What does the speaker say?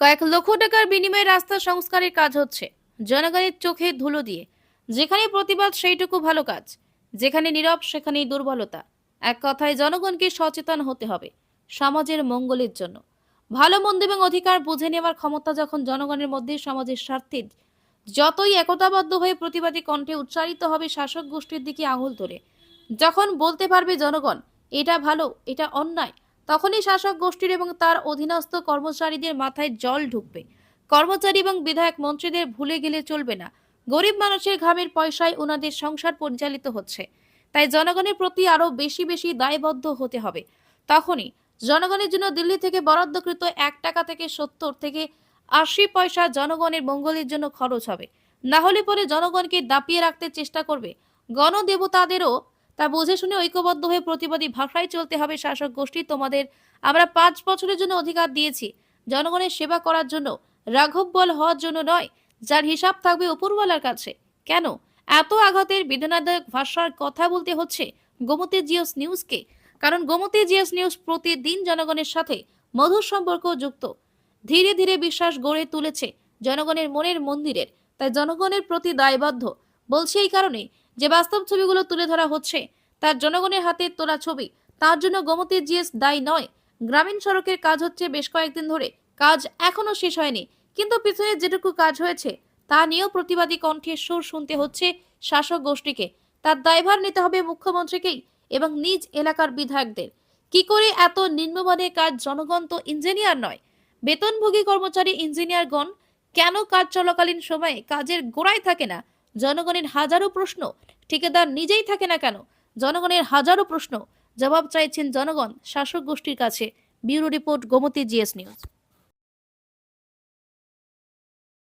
কয়েক লক্ষ টাকার বিনিময়ে রাস্তা সংস্কারের কাজ হচ্ছে। জনগণের চোখে ধুলো দিয়ে। যেখানে প্রতিবাদ, সেইটুকু ভালো কাজ। যেখানে নীরব, সেখানেই দুর্বলতা। এক কথায়, জনগণকে সচেতন হতে হবে সমাজের মঙ্গলের জন্য। ভালো, মন্দ এবং অধিকার বুঝে নেওয়ার ক্ষমতা যখন জনগণের মধ্যে সমাজের স্বার্থে যতই একতাবদ্ধ হয়ে প্রতিবাদী কণ্ঠে উচ্চারিত হবে, শাসক গোষ্ঠীর দিকে আঙুল ধরে যখন বলতে পারবে জনগণ, এটা ভালো, এটা অন্যায় তখনই শাসক গোষ্ঠীর এবং তার অধীনস্থ কর্মচারীদের মাথায় জল ঢুকবে। কর্মচারী এবং বিধায়ক মন্ত্রীদের ভুলে গেলে চলবে না। গরিব মানুষের ঘামের পয়সায় ওনাদের সংসার পরিচালিত হচ্ছে। তাই জনগণের প্রতি আরও বেশি বেশি দায়বদ্ধ হতে হবে। তখনই জনগণের জন্য দিল্লি থেকে বরাদ্দকৃত এক টাকা থেকে সত্তর থেকে আশি পয়সা জনগণের মঙ্গলের জন্য খরচ হবে। না হলে পরে জনগণকে দাপিয়ে রাখতে চেষ্টা করবে। গণদেবতাদেরও তা বুঝে শুনে ঐক্যবদ্ধ হয়ে প্রতিবাদী ভাষায় চলতে হবে শাসক গোষ্ঠী। তোমাদের আমরা পাঁচ বছরের জন্য অধিকার দিয়েছি। জনগণের সেবা করার জন্য, রাঘব বল হওয়ার জন্য নয়, যার হিসাব থাকবে উপরওয়ালার কাছে। কেন? এত আঘাতের বেদনাদায়ক ভাষার কথা বলতে হচ্ছে গোমতী জিওস নিউজকে। কারণ গোমতী জিওস নিউজ প্রতিদিন জনগণের সাথে মধুর সম্পর্ক যুক্ত। ধীরে ধীরে বিশ্বাস গড়ে তুলেছে জনগণের মনের মন্দিরের। তাই জনগণের প্রতি দায়বদ্ধ। বলছি এই কারণে যে বাস্তব ছবিগুলো তুলে ধরা হচ্ছে, তার জনগণের হাতে তোলা ছবি। তার জন্য গোমতী জিএস দায়ী নয়। গ্রামীণ সড়কের কাজ হচ্ছে বেশ কয়েকদিন ধরে। কাজ এখনও শেষ হয়নি। কিন্তু পিছনে যেটুকু কাজ হয়েছে, তা নিয়েও প্রতিবাদী কণ্ঠের সুর শুনতে হচ্ছে শাসক গোষ্ঠীকে। তার দায়ভার নিতে হবে মুখ্যমন্ত্রীকেই এবং নিজ এলাকার বিধায়কদের। কি করে এত নিম্নমানের কাজ জনগণ তো ইঞ্জিনিয়ার নয়। বেতনভোগী কর্মচারী ইঞ্জিনিয়ারগণ কেন কাজ চলাকালীন সময়ে কাজের গোড়ায় থাকে না? জনগণের হাজারো প্রশ্ন ঠিকাদার নিজেই থাকে না কেন? জনগণের হাজারো প্রশ্ন। জবাব চাইছেন জনগণ, শাসক গোষ্ঠীর কাছে। Bureau report Gomati GS news.